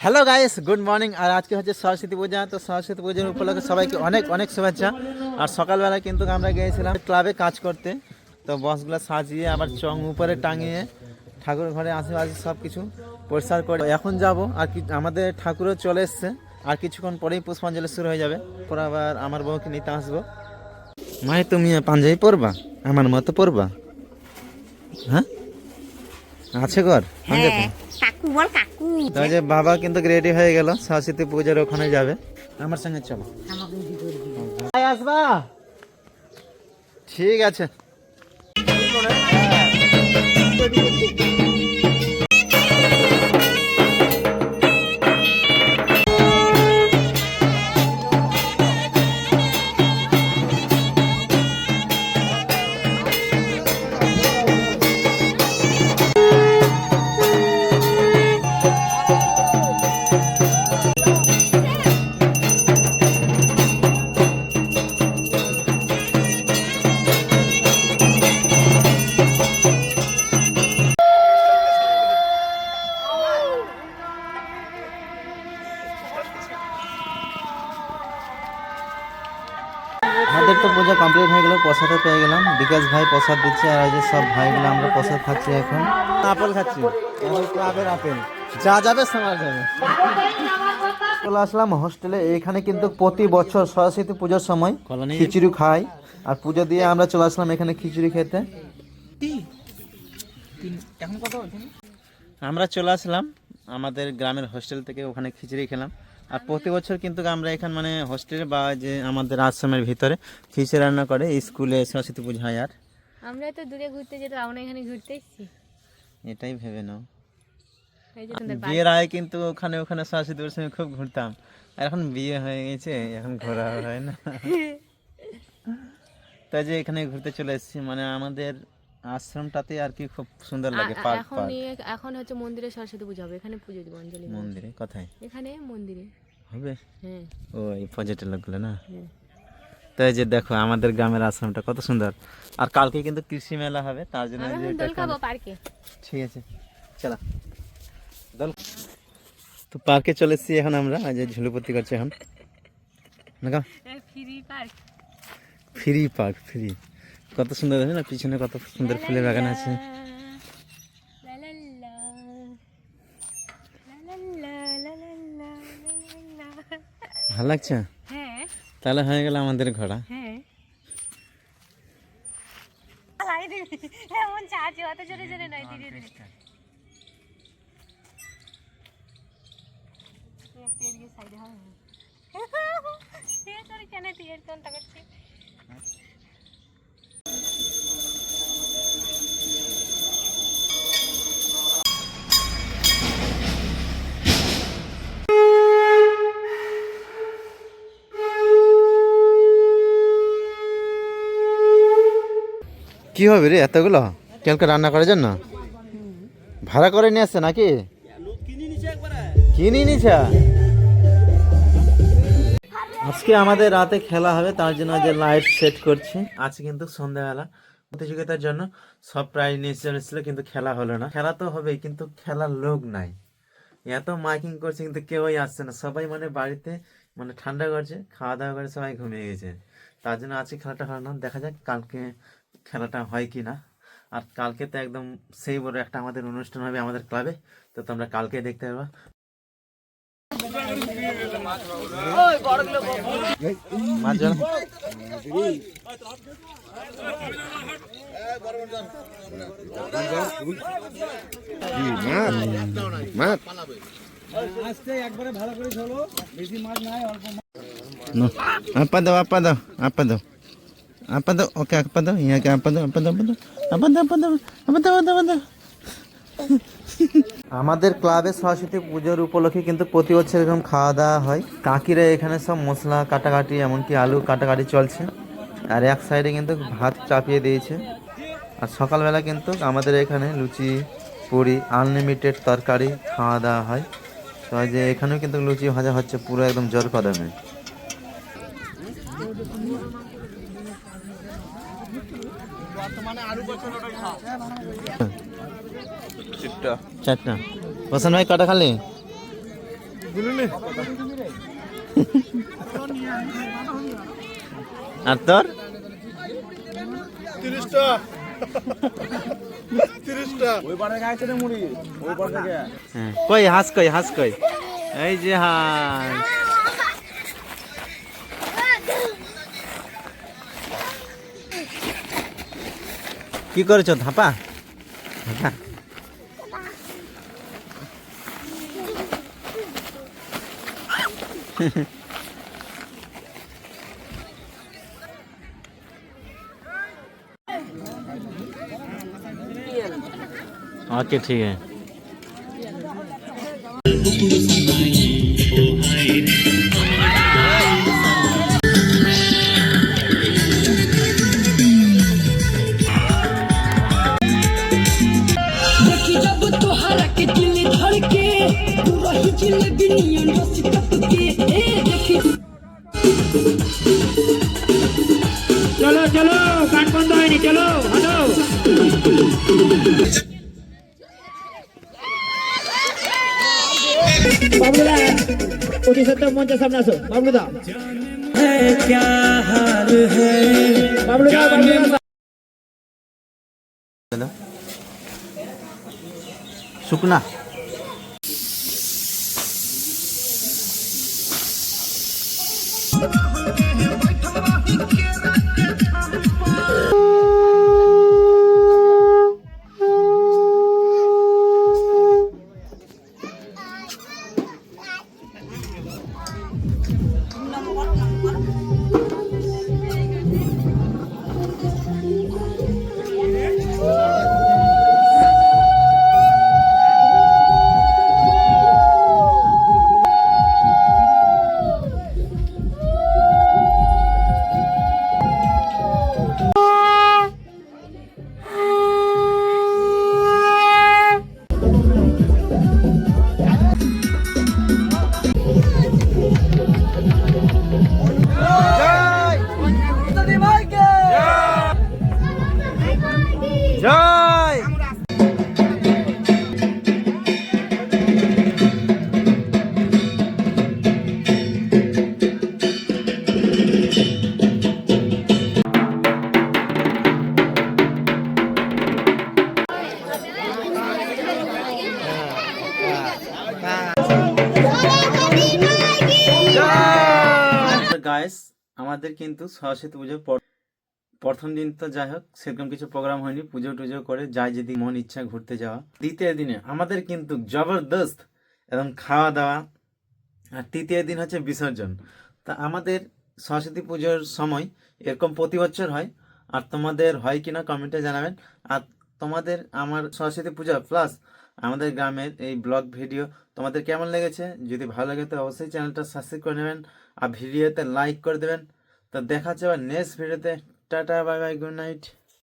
Hello guys good morning আর আজকে হচ্ছে সরস্বতী পূজা। তো সরস্বতী পুজোর উপলক্ষে সবাইকে অনেক অনেক শুভেচ্ছা। আর সকালবেলা কিন্তু আমরা গিয়েছিলাম ক্লাবে কাজ করতে। তো বসগুলো সাজিয়ে আবার চং উপরে টাঙিয়ে ঠাকুর ঘরে আশেপাশে সব কিছু পরিষ্কার করে। এখন যাব। আর কি আমাদের ঠাকুরও চলে এসছে। আর কিছুক্ষণ পরেই পুষ্পাঞ্জলি শুরু হয়ে যাবে। পরে আবার আমার বউকে নিতে আসব। মাই তুমি পাঞ্জাবি পরবা? আমার মতো পরবা? হ্যাঁ? আছে ঘর? পাঞ্জাবি? হ্যাঁ কাকু বল কাকু তো যে বাবা কিন্তু রেডি হয়ে গেল সরস্বতী পূজার ওখানে যাবে। আমার সঙ্গে চলো। আসবা? ঠিক আছে। আমাদের তো পূজা কমপ্লিট হয়ে গেল প্রসাদও পেয়ে গেলাম। বিকাশ ভাই প্রসাদ দিচ্ছে আর এই যে সব ভাইগুলো আমরা প্রসাদ খাচ্ছি এখন। আপেল খাচ্ছি। ক্লাবের আপেল যা যাবে সবার যাবে। চলে আসলাম হোস্টেলে এখানে কিন্তু প্রতি বছর সরস্বতী পুজোর সময় খিচুড়ি খাই। আর পুজো দিয়ে আমরা চলে আসলাম এখানে খিচুড়ি খেতে। আমরা চলে আসলাম আমাদের গ্রামের হোস্টেল থেকে ওখানে খিচুড়ি খেলাম। আর প্রতি বছর কিন্তু আমরা এখানে মানে হোস্টেলে বা যে আমাদের আশ্রমের ভিতরে খিচুড়ি রান্না করে স্কুলে সরস্বতী পুজো হয় আর। আমরা তো দূরে ঘুরতে যেতাম আমরা এখানে ঘুরতে এসেছি। এটাই ভেবে নাও। বিয়ের আগে কিন্তু ওখানে ওখানে সরস্বতী পুজোর সময় খুব ঘুরতাম। আর এখন বিয়ে হয়ে গেছে এখন ঘোরা হয় না। তাই যে এখানে ঘুরতে চলে এসেছি মানে আমাদের আশ্রমটাতে আর কি খুব সুন্দর লাগে পার্ক এখন এখন হচ্ছে মন্দিরে সরস্বতী পুজো হবে এখানে পুজো দিব অঞ্জলি। মন্দিরে কোথায়? এখানে মন্দিরে। হবে? হ্যাঁ। ও এই পর্যটক লোকগুলো না? হ্যাঁ। তাই যে দেখো আমাদের গ্রামের আশ্রমটা কত সুন্দর। আর কালকে কিন্তু কৃষি মেলা হবে তার জন্য যে ঠিক আছে চলো। দল তো পার্কে চলে এসেছি এখন আমরা আজ ঝুলুপতি করছি এখন। না free park. Free park free. কত সুন্দর আছে না পিছনে কত সুন্দর ফুলের বাগান আছে। ভালো লাগছে? হ্যাঁ। তাহলে হয়ে গেল আমাদের ঘোড়া। হ্যাঁ। এমন চার্জ অত জোরে জোরে নয় ধীরে ধীরে। সাইডে তোর কেন তুই এর কোনটা কি হবে রে এতগুলো? কালকে রান্না করার জন্য? ভাড়া করে নিয়ে আসছে নাকি? কিনে নিছে আজকে আমাদের রাতে খেলা হবে, তার জন্য যে লাইট সেট করছি। আজকে কিন্তু সন্ধ্যাবেলা। প্রতিযোগিতার জন্য সব প্রাইজ নিয়ে এসেছিল, কিন্তু খেলা হলো না। খেলা তো হবেই, কিন্তু খেলার লোক নাই। এত মাইকিং করছে, কিন্তু কেউই আসছে না। সবাই মানে বাড়িতে মানে ঠান্ডা করছে, খাওয়া দাওয়া করে সবাই ঘুমিয়ে গেছে। তার জন্য আজকে খেলাটা হলো না। দেখা যাক, কালকে খেলাটা হয় কি না? আর কালকে তো একদম সেই বড় একটা আমাদের অনুষ্ঠান হবে আমাদের ক্লাবে তো তোমরা কালকে দেখতে পারবা। মাছ আপা দাও আপা দাও আপা দাও। আপা দাও আপা দাও আপা দাও আপা দাও আপা দাও আমাদের ক্লাবে সরস্বতী পুজোর উপলক্ষে কিন্তু প্রতি বছর এরকম খাওয়া দাওয়া হয়। কাকিরা এখানে সব মশলা, কাটাকাটি, এমনকি আলু কাটাকাটি চলছে। আর এক সাইডে কিন্তু ভাত চাপিয়ে দিয়েছে। আর সকালবেলা কিন্তু আমাদের এখানে লুচি, পুরি আনলিমিটেড তরকারি খাওয়া দাওয়া হয়। তো যে এখানেও কিন্তু লুচি ভাজা হচ্ছে পুরো একদম জোর কদমে। চারটা। বসান ভাই কটা খালি? আর তোর? তিরিশটা। তিরিশটা। হ্যাঁ, কই হাস কই হাস কই? এই যে হাস। কি করেছো ধাপা ধাপা ओके ठीक है बाबलूदा कोटी सत्तर मोहनच्या सामना असो बाबलूदा क्या हाल है बाबलूदा बाबलूदा सुकना. আমাদের কিন্তু সরস্বতী পর- প্রথম দিন তো যাই হোক, সেরকম কিছু প্রোগ্রাম হয়নি। পুজো টুজো করে যাই যদি মন ইচ্ছা ঘুরতে যাওয়া। দ্বিতীয় দিনে আমাদের কিন্তু জবরদস্ত এবং খাওয়া দাওয়া। আর তৃতীয় দিন হচ্ছে বিসর্জন। তা আমাদের সরস্বতী পুজোর সময় এরকম প্রতি বছর হয়। আর তোমাদের হয় কিনা কমেন্টে জানাবেন। আর তোমাদের আমার সরস্বতী পূজা প্লাস আমাদের গ্রামের এই ব্লগ ভিডিও তোমাদের কেমন লেগেছে? যদি ভালো লাগে তো অবশ্যই চ্যানেলটা সাবস্ক্রাইব করে নেবেন আর ভিডিওতে লাইক করে দেবেন। তো দেখা আবার নেক্সট ভিডিওতে tata bye bye good night